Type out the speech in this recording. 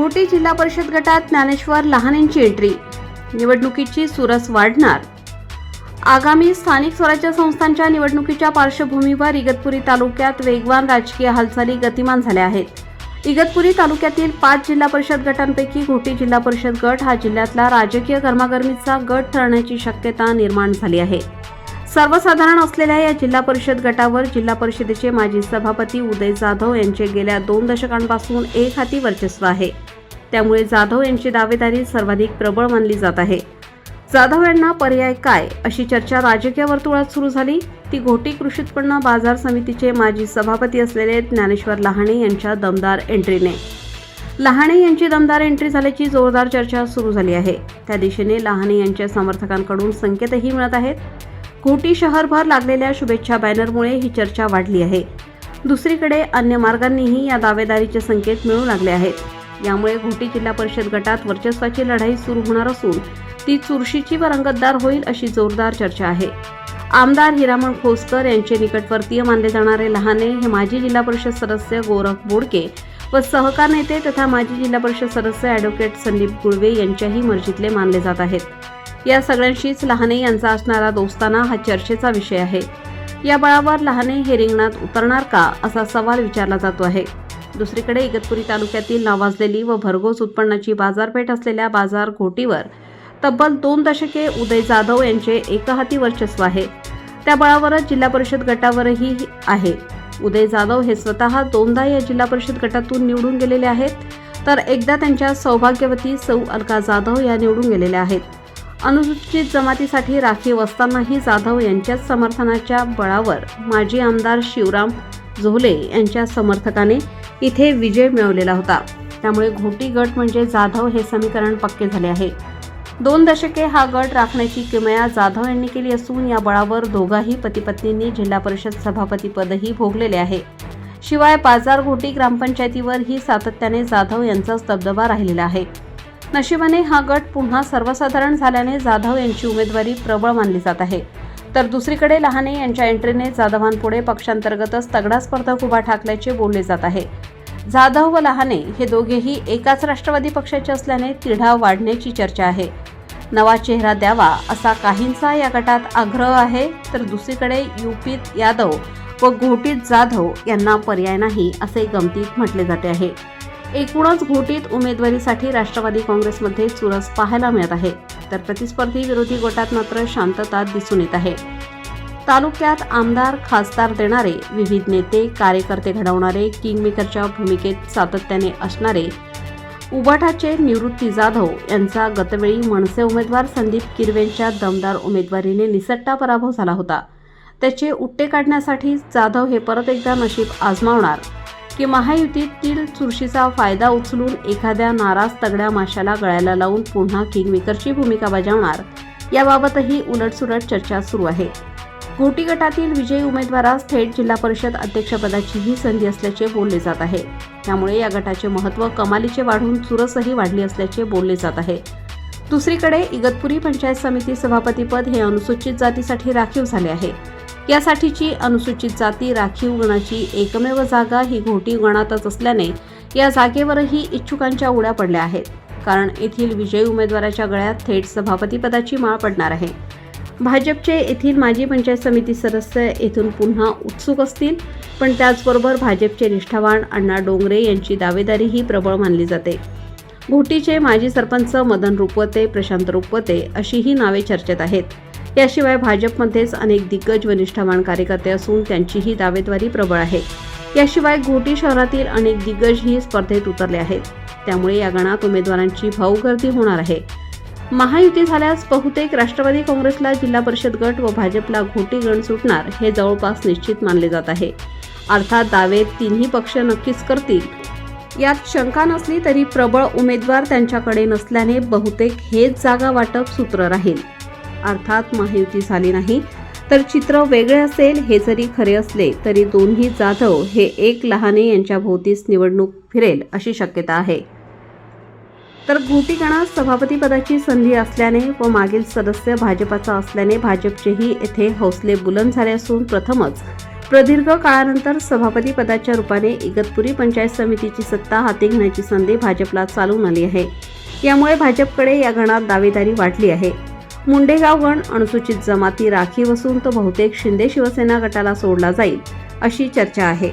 घोटी जिल्हा परिषद गटात ज्ञानेश्वर लहानेंची एंट्री. निवडणुकीची सुरस वाढणार. आगामी स्थानिक स्वराज्य संस्थांच्या निवडणुकीच्या पार्श्वभूमीवर इगतपुरी तालुक्यात वेगवान राजकीय हालचाली गतिमान झाल्या आहेत. इगतपुरी तालुक्यातील पाच जिल्हा परिषद गटांपैकी घोटी जिल्हा परिषद गट हा जिल्ह्यातला राजकीय गरमागरमीचा गट ठरण्याची शक्यता निर्माण झाली आहे. सर्वसाधारण असलेल्या या जिल्हा परिषद गटावर जिल्हा परिषदेचे माजी सभापती उदय जाधव यांचे गेल्या दोन दशकांपासून एक हाती वर्चस्व आहे. त्यामुळे जाधव यांची दावेदारी सर्वाधिक प्रबळ मानली जात आहे. जाधव यांना पर्याय काय अशी चर्चा राजकीय वर्तुळात सुरू झाली ती घोटी कृषी उत्पन्न बाजार समितीचे माजी सभापती असलेले ज्ञानेश्वर लहाणे यांच्या दमदार एंट्रीने. लहाणे यांची दमदार एंट्री झाल्याची जोरदार चर्चा सुरू झाली आहे. त्या दिशेने लहाणे यांच्या समर्थकांकडून संकेतही मिळत आहेत. कोटी शहरभर लागलेल्या शुभेच्छा बॅनरमुळे ही चर्चा वाढली आहे. दुसरीकडे अन्य मार्गांनीही या दावेदारीचे संकेत मिळू लागले आहेत. यामुळे घोटी जिल्हा परिषद गटात वर्चस्वाची लढाई सुरू होणार असून ती चुरशीची व रंगतदार होईल अशी जोरदार चर्चा आहे. आमदार हिरामण खोसकर यांचे निकटवर्तीय मानले जाणारे लहाने हे माजी जिल्हा परिषद सदस्य गोरख बोडके व सहकार नेते तथा माजी जिल्हा परिषद सदस्य ॲडव्होकेट संदीप गुळवे यांच्याही मर्जीतले मानले जात आहेत. या सगळ्यांशीच लहाने यांचा असणारा दोस्ताना हा चर्चेचा विषय आहे. या बळावर लहाने हे रिंगणात उतरणार का? असा सवाल विचारला जातो आहे. दुसरीकडे इगतपुरी तालुक्यातील नावाजलेली व भरघोस उत्पन्नाची बाजारपेठ असलेल्या बाजार घोटीवर तब्बल दोन दशके उदय जाधव यांचे एकहाती वर्चस्व आहे. त्या बळावरच जिल्हा परिषद गटावरही आहे. उदय जाधव हे स्वतः दोनदा या जिल्हा परिषद गटातून निवडून गेलेले आहेत. तर एकदा त्यांच्या सौभाग्यवती सौ अलका जाधव या निवडून गेलेल्या आहेत. अनुसूचित जमातीसाठी राखीव असतानाही जाधव यांच्याच समर्थनाच्या बळावर माजी आमदार शिवराम झोले यांच्या समर्थकाने इथे विजय मिळवलेला होता. त्यामुळे घोटी गट म्हणजे जाधव हे समीकरण पक्के झाले आहे. दोन दशके हा गट राखण्याची किमया जाधव यांनी केली असून या बळावर दोघाही पतीपत्नींनी जिल्हा परिषद सभापतीपदही भोगलेले आहे. शिवाय बाजार घोटी ग्रामपंचायतीवरही सातत्याने जाधव यांचाच दबदबा राहिलेला आहे. नशिबाने हा गट पुन्हा सर्वसाधारण झाल्याने जाधव यांची उमेदवारी प्रबळ मानली जात आहे. तर दुसरीकडे लहाने यांच्या एंट्रीने जाधवांपुढे पक्षांतर्गतच तगडा स्पर्धक उभा ठाकल्याचे बोलले जात आहे. जाधव व लहाने हे दोघेही एकाच राष्ट्रवादी पक्षाचे असल्याने तिढा वाढण्याची चर्चा आहे. नवा चेहरा द्यावा असा काहींचा या गटात आग्रह आहे तर दुसरीकडे युपीत यादव व घोटीत जाधव यांना पर्याय नाही असे गमतीत म्हटले जाते आहे. एकूणच घोटीत उमेदवारीसाठी राष्ट्रवादी काँग्रेसमध्ये चुरस पाहायला मिळत आहे. तर प्रतिस्पर्धी विरोधी गटात मात्र शांतता दिसून येत आहे. तालुक्यात आमदार खासदार देणारे विविध नेते कार्यकर्ते घडवणारे किंगमेकरच्या भूमिकेत सातत्याने असणारे उबाठाचे निवृत्ती जाधव यांचा गतवेळी मनसे उमेदवार संदीप किरवेंच्या दमदार उमेदवारीने निसट्टा पराभव झाला होता. त्याचे उट्टे काढण्यासाठी जाधव हे परत एकदा नशीब आजमावणार. की महायुतीतील चुरशीचा फायदा उचलून एखाद्या नाराज तगड्या माशाला गळ्याला लावून पुन्हा किंगमेकरची भूमिका बजावणार. याबाबतही उलटसुलट चर्चा सुरू आहे. गोटी गटातील विजयी उमेदवारास थेट जिल्हा परिषद अध्यक्षपदाचीही संधी असल्याचे बोलले जात आहे. त्यामुळे या गटाचे महत्त्व कमालीचे वाढून चुरसही वाढली असल्याचे बोलले जात आहे. दुसरीकडे इगतपुरी पंचायत समिती सभापतीपद हे अनुसूचित जातीसाठी राखीव झाले आहे. यासाठीची अनुसूचित जाती राखीव गणाची एकमेव जागा ही घोटीव गणातच असल्याने या जागेवरही इच्छुकांच्या उड्या पडल्या आहेत. कारण येथील विजयी उमेदवाराच्या गळ्यात थेट सभापतीपदाची माळ पडणार आहे. भाजपचे येथील माजी पंचायत समिती सदस्य येथून पुन्हा उत्सुक असतील पण त्याचबरोबर भाजपचे निष्ठावान अण्णा डोंगरे यांची दावेदारीही प्रबळ मानली जाते. घोटीचे माजी सरपंच मदन रुपवते प्रशांत रुपवते अशीही नावे चर्चेत आहेत. याशिवाय भाजपमध्येच अनेक दिग्गज व निष्ठावान कार्यकर्ते असून त्यांचीही दावेदारी प्रबळ आहे. याशिवाय घोटी शहरातील अनेक दिग्गजही स्पर्धेत उतरले आहेत. त्यामुळे या गणात उमेदवारांची भाऊगर्दी होणार आहे. महायुती झाल्यास बहुतेक राष्ट्रवादी काँग्रेसला जिल्हा परिषद गट व भाजपला घोटी गण सुटणार हे जवळपास निश्चित मानले जात आहे. अर्थात दावे तिन्ही पक्ष नक्कीच करतील. यात शंका नसली तरी प्रबळ उमेदवार त्यांच्याकडे नसल्याने बहुतेक हेच जागा वाटप सूत्र राहील. अर्थात महायुती झाली नाही. तर चित्र वेगळे असेल हे जरी खरे असले तरी दोन्ही जाधव हे एक लहाने यांच्या भोवतीच निवडणूक फिरेल अशी शक्यता आहे. तर घोटी गणात सभापतीपदाची संधी असल्याने व मागील सदस्य भाजपाचा असल्याने भाजपचेही येथे हौसले बुलंद झाले असून प्रथमच प्रदीर्घ काळानंतर सभापती पदाच्या रूपाने इगतपुरी पंचायत समितीची सत्ता हाती घेण्याची संधी भाजपला चालून आली आहे. यामुळे भाजपकडे या गणात दावेदारी वाढली आहे. मुंडेगाव गण अनुसूचित जमाती राखीव असून तो बहुतेक शिंदे शिवसेना गटाला सोडला जाईल अशी चर्चा आहे.